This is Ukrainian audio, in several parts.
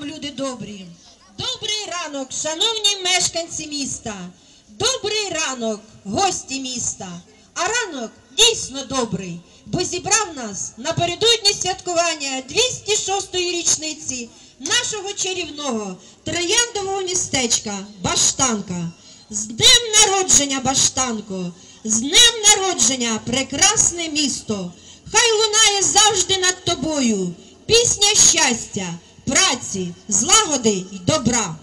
вам, люди добрі. Добрий ранок, шановні мешканці міста. Добрий ранок, гості міста. А ранок дійсно добрий, бо зібрав нас напередодні святкування 206-ї річниці нашого чарівного трояндового містечка Баштанка. З днем народження, Баштанко! З днем народження, прекрасне місто! Хай лунає завжди над тобою пісня щастя, праці, злагоди й добра.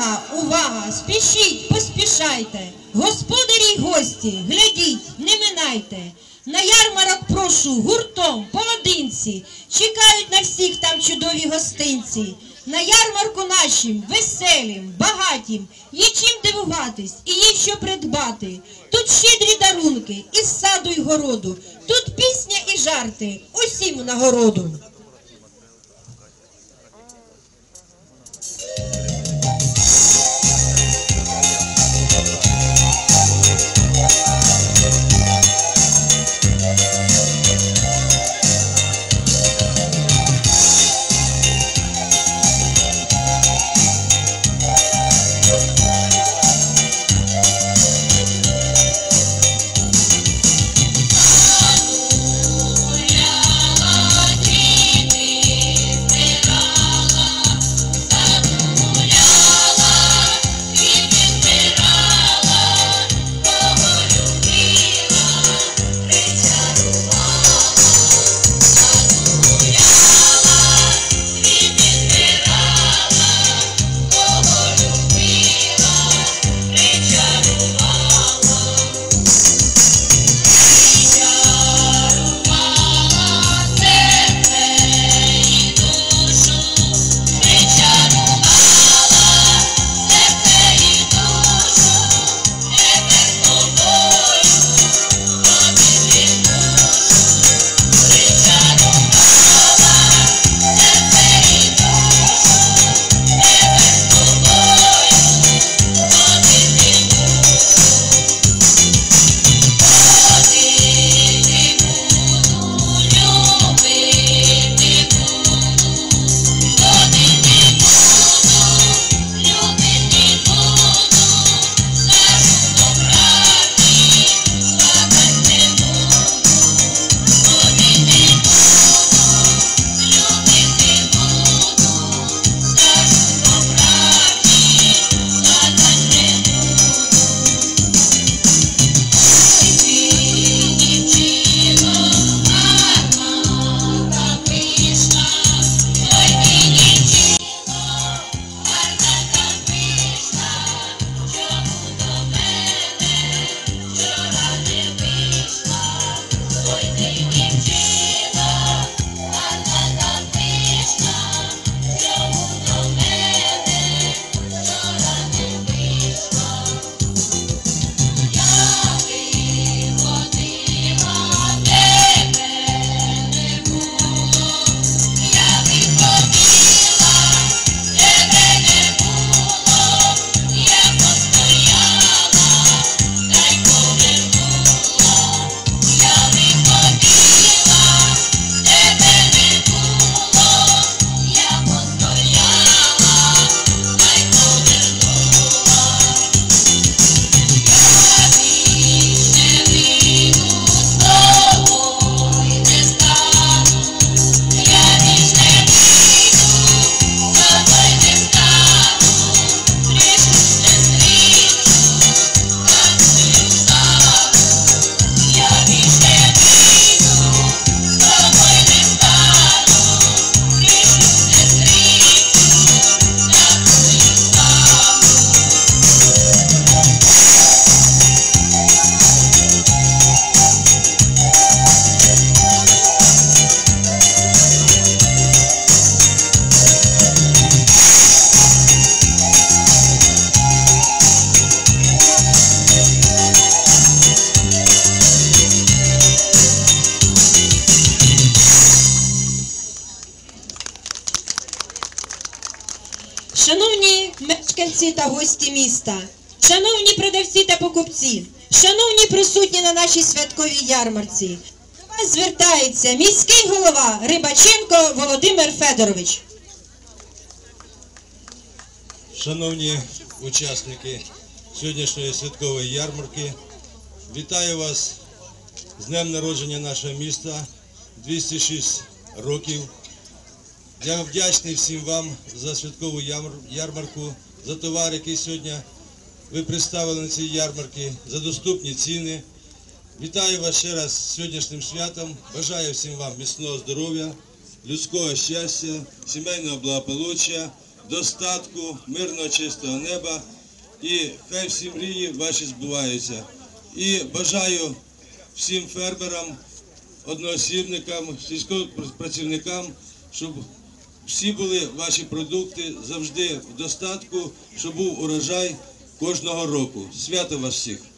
Увага, увага! Спішіть, поспішайте! Господарі й гості, глядіть, не минайте! На ярмарок прошу гуртом, поодинці, чекають на всіх там чудові гостинці. На ярмарку нашим, веселім, багатім, є чим дивуватись і є що придбати. Тут щедрі дарунки із саду й городу, тут пісня і жарти, усім нагороду. Та гості міста, шановні продавці та покупці, шановні присутні на нашій святковій ярмарці. До вас звертається міський голова Рибаченко Володимир Федорович. Шановні учасники сьогоднішньої святкової ярмарки, вітаю вас з днем народження нашого міста 206 років. Я вдячний всім вам за святкову ярмарку, за товар, який сьогодні ви представили на цій ярмарці, за доступні ціни. Вітаю вас ще раз з сьогоднішнім святом. Бажаю всім вам міцного здоров'я, людського щастя, сімейного благополуччя, достатку, мирного чистого неба. І хай всі мрії ваші збуваються. І бажаю всім фермерам, одноосібникам, сільськопрацівникам, щоб всі були ваші продукти завжди в достатку, щоб був урожай кожного року. Свято вас всіх!